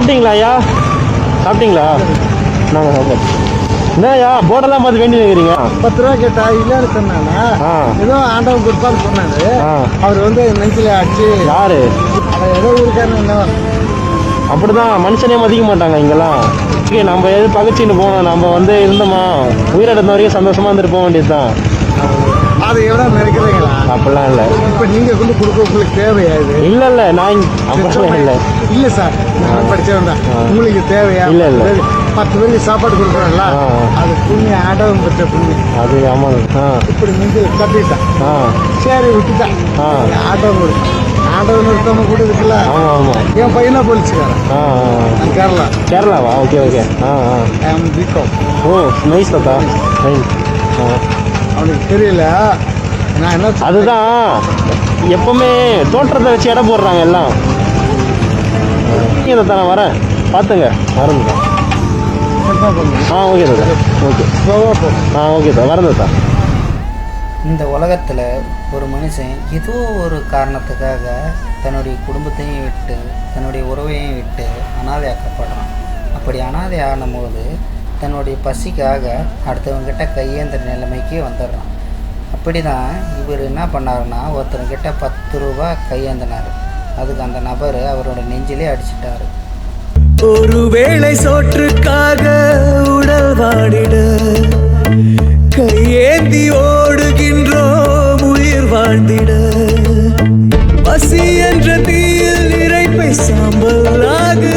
சாப்பிட்டீங்களா ஐயா? சாப்பிட்டீங்களா? நாங்கள் சாப்பிட்டோம் என்னய்யா போர்டெல்லாம் பார்த்து வேண்டி வைக்கிறீங்க பத்து ரூபா கேட்டா இல்லைன்னு சொன்னானா. ஏதோ ஆண்டவன் கொடுப்பான்னு சொன்னாரு. அவர் வந்து நெஞ்சில அடிச்சு யாரு? ஏதோ என்ன? அப்படிதான் மனுஷனே மதிக்க மாட்டாங்க இங்கெல்லாம். ஓகே நம்ம எது பகச்சின்னு போனோம் நம்ம வந்து இருந்தோமா? உயிரிழந்த வரைக்கும் சந்தோஷமா இருந்துட்டு போக வேண்டியதுதான். அதை எவ்வளோ நினைக்கிறீங்களா அப்படிலாம் இல்லை. இப்போ நீங்க கொண்டு கொடுக்க உங்களுக்கு தேவையா இது? இல்லை இல்லை நான் அப்படிலாம் இல்லை. இல்ல சார் நான் படிச்சவன் தான். உங்களுக்கு தேவையா? இல்ல, இல்ல. பத்து பேருக்கு சாப்பாடு கொடுக்குறோம்ல. அது புண்ணியம் ஆண்டவன் பெற்ற புண்ணியம். அது ஆமாங்க இப்படி கட்டிட்டான் ஆ. சரி விட்டுட்டான் ஆ. ஆண்டவன் கொடுக்கும் ஆண்டவன் ஒருத்தவங்க கூட இருக்குல்ல? ஆமாம் ஆமாம் என் பையனா போலீஸ்காரன். ஆ கேரளா. கேரளாவா? Okay okay. ஆ ஆ. ஐம் பிகாம் ஓ நைஸ் தாத்தா. ஆ. அவனுக்கு தெரியல. அதுதான். எப்பவுமே தோற்றத்தை வச்சு எடை போடுறாங்க எல்லாம். தாத்தா நான் வரேன். பார்த்துங்க. பண்ணுவேன் ஆ ஓகே தாத்தா ஓகே. ஆ ஓகே வரேன் தாத்தா இந்த உலகத்தில் ஒரு மனுஷன் ஏதோ ஒரு காரணத்துக்காக தன்னுடைய குடும்பத்தையும் விட்டு தன்னுடைய உறவையும் விட்டு அனாதையாக்கப்படுறான். அப்படி அனாதை ஆனும்போது தன்னுடைய பசிக்காக அடுத்தவங்கிட்ட கையேந்திர நிலைமைக்கு வந்துடுறான். அப்படி தான் இவர் என்ன பண்ணாருன்னா ஒருத்தர்கிட்ட பத்து ரூபா கையேந்தினார். அதுக்கு அந்த நபர் அவரோட நெஞ்சிலே அடிச்சிட்டாரு. ஒருவேளை சோற்றுக்காக உடல் வாடிட கையேந்தி ஓடுகின்றோம் உயிர் வாழ்ந்திட. பசி என்ற தீயில் இறைப்பை சாம்பலாக